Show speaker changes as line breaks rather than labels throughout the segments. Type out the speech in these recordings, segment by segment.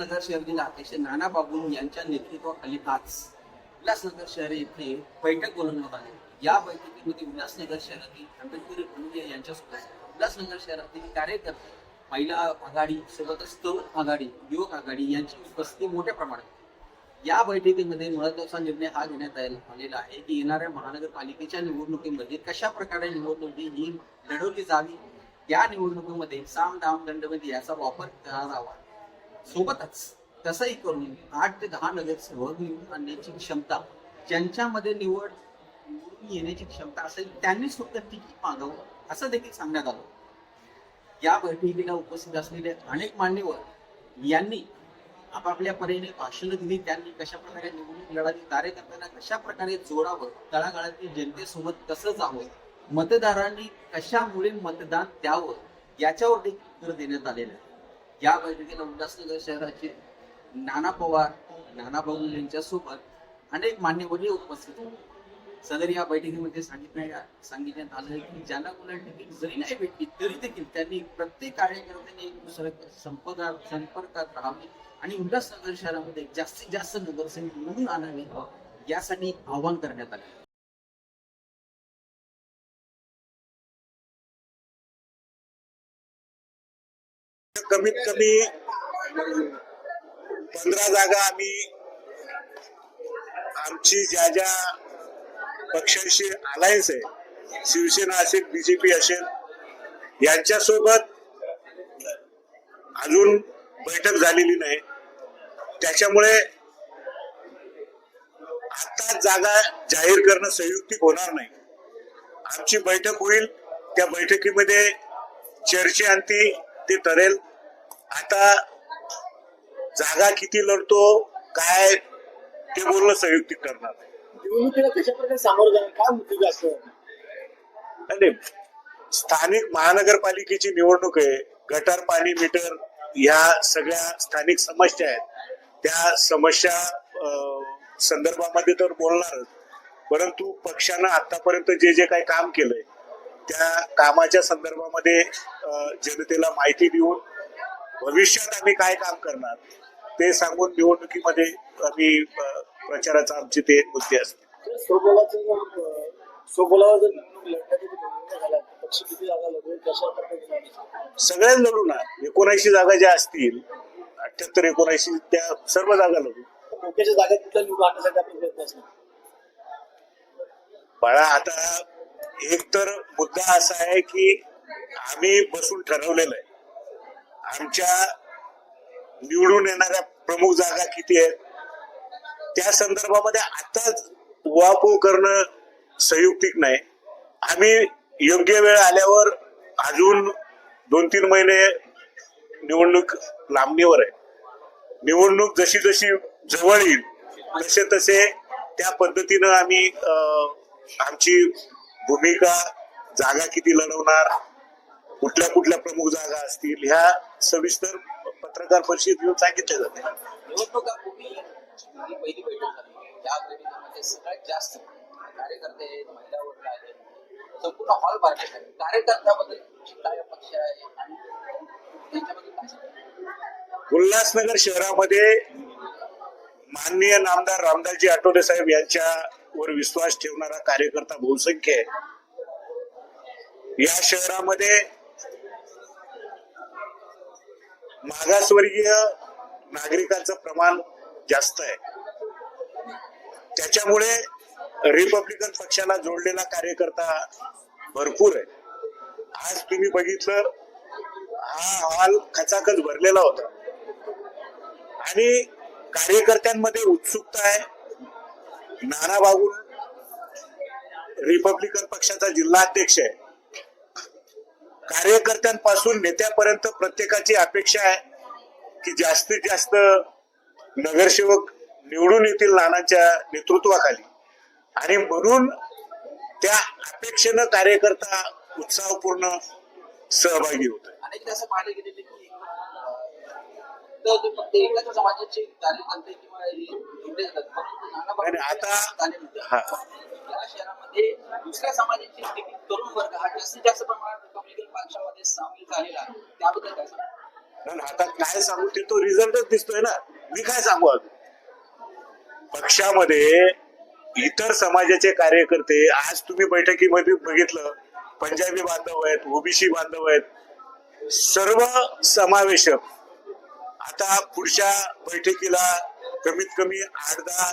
उल्हासनगर शहर अध्यक्ष नाना बाबू यांच्या नेतृत्वाखाली आज उल्हासनगर शहर येथे बैठक बोलवण्यात आली या बैठकीमध्ये उल्हासनगर शहरातील आंबेडकर कुटुंबीय यांच्यासोबत उल्हासनगर शहरातील कार्यकर्ते महिला आघाडी सोबतच तरुण आघाडी युवक आघाडी यांची उपस्थिती मोठ्या प्रमाणात या बैठकीमध्ये महत्त्वाचा निर्णय हा घेण्यात आलेला आहे की येणाऱ्या महानगरपालिकेच्या निवडणुकीमध्ये कशा प्रकारे निवडणुकी ही लढवली जावी? या निवडणुकीमध्ये साम दाम दंडमध्ये याचा वापर करावा. सोबतच तसंही करून आठ ते दहा नगरसेवक निवडून आणण्याची क्षमता ज्यांच्यामध्ये निवड निवडून येण्याची क्षमता असेल त्यांनी सुद्धा तिकीट मागावं असं देखील सांगण्यात आलं. या बैठकीला उपस्थित असलेले अनेक मान्यवर यांनी आपापल्या परीने भाषण दिली त्यांनी कशा प्रकारे निवडणूक लढावी कार्यकर्त्यांना कशा प्रकारे जोडावं तळागाळातील जनतेसोबत कसं जावं मतदारांनी कशामुळे मतदान द्यावं याच्यावर देखील भर देण्यात आलेलं आहे. या बैठकीला उल्हासनगर शहराचे नाना पवार नाना भाऊ यांच्या सोबत अनेक मान्यवरही उपस्थित होते. सदर या बैठकीमध्ये सांगितल्या सांगितण्यात आलं की ज्यांना कोणाला तिकीट जरी नाही भेटली तरी देखील त्यांनी प्रत्येक कार्यकर्त्यांनी एक दुसऱ्या संपर्कात संपर्कात राहावे आणि उल्हासनगर शहरामध्ये जास्तीत जास्त नगरसेवक म्हणून आणावे यासाठी आवाहन करण्यात आले.
कमीत कमी पंधरा जागा आम्ही आमची ज्या ज्या पक्षांशी अलायन्स आहे शिवसेना असेल बीजेपी असेल यांच्यासोबत अजून बैठक झालेली नाही. त्याच्यामुळे आता जागा जाहीर करणं संयुक्तिक होणार नाही. आमची बैठक होईल त्या बैठकीमध्ये चर्चेअंती ते ठरेल. आता जागा किती लढतो काय ते बोलणं संयुक्तिक करणार.
निवडणुकीला कशा प्रकारे सामोरं जाणार काय मुद्दे असं?
आणि स्थानिक महानगरपालिकेची निवडणूक आहे. गटार पाणी मीटर या सगळ्या स्थानिक समस्या आहेत. त्या समस्या संदर्भामध्ये तर बोलणारच. परंतु पक्षानं आतापर्यंत जे जे काही काम केलंय त्या कामाच्या संदर्भामध्ये जनतेला माहिती देऊन भविष्यात आम्ही काय काम करणार ते सांगून निवडणुकीमध्ये आम्ही प्रचाराचा आमचे ते मुद्दे असतील.
जर
सगळ्याच लढू ना एकोणऐंशी जागा ज्या असतील अठ्याहत्तर एकोणऐंशी त्या सर्व जागा लढू.
जागा
बाळा आता एक तर मुद्दा असा आहे की आम्ही बसून ठरवलेलं आहे. आमच्या निवडून येणाऱ्या प्रमुख जागा किती आहेत? त्या संदर्भामध्ये आताच उहापोह करणं संयुक्तिक नाही. आम्ही योग्य वेळ आल्यावर अजून दोन तीन महिने निवडणूक लांबणीवर आहे. निवडणूक जशी जशी जवळ येईल तसे तसे त्या पद्धतीनं आम्ही अं, आमची भूमिका जागा किती लढवणार कुठल्या कुठल्या प्रमुख जागा असतील ह्या सविस्तर पत्रकार परिषद घेऊन सांगितले जाते. उल्हासनगर शहरामध्ये माननीय नामदार रामदासजी आठवले साहेब यांच्यावर विश्वास ठेवणारा कार्यकर्ता बहुसंख्य आहे. या शहरामध्ये मागासवर्गीय नागरिकांचं प्रमाण जास्त आहे. त्याच्यामुळे रिपब्लिकन पक्षाला जोडलेला कार्यकर्ता भरपूर आहे. आज तुम्ही बघितलं हा हॉल खचाखच भरलेला होता. आणि कार्यकर्त्यांमध्ये उत्सुकता आहे. नाना बाबू रिपब्लिकन पक्षाचा जिल्हा अध्यक्ष आहे. कार्यकर्त्यांपासून नेत्यापर्यंत प्रत्येकाची अपेक्षा आहे की जास्तीत जास्त नगरसेवक निवडून येतील नानाच्या नेतृत्वाखाली. आणि म्हणून त्या अपेक्षेनं कार्यकर्ता उत्साहपूर्ण सहभागी होत
हे
आता-
झाले शहरामध्ये दुसऱ्या समाजाची देखील तरुण वर्ग हा जास्तीत जास्त प्रमाणात रिपब्लिकन पक्षामध्ये सामील झालेला त्याबद्दल काय सांगाल?
आता काय सांगू ते तो रिझल्टच दिसतोय ना. मी काय सांगू अजून? पक्षामध्ये इतर समाजाचे कार्यकर्ते आज तुम्ही बैठकीमध्ये बघितलं पंजाबी बांधव आहेत ओबीसी बांधव आहेत सर्व समावेशक. आता पुढच्या बैठकीला कमीत कमी आठ दहा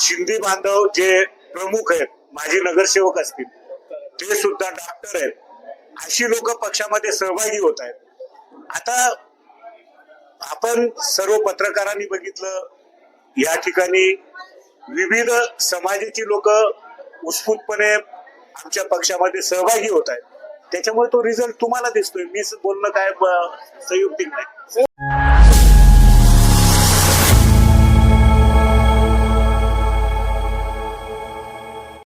शिंदे बांधव जे प्रमुख आहेत. माजी नगरसेवक असतील. ते सुद्धा डॉक्टर आहेत. अशी लोक पक्षामध्ये सहभागी होत आहेत. आता आपण सर्व पत्रकारांनी बघितलं. या ठिकाणी विविध समाजाची लोक उत्स्फूर्तपणे आमच्या पक्षामध्ये सहभागी होत आहेत. त्याच्यामुळे तो रिझल्ट तुम्हाला दिसतोय. मी बोलणं काय संयुक्तिक नाही.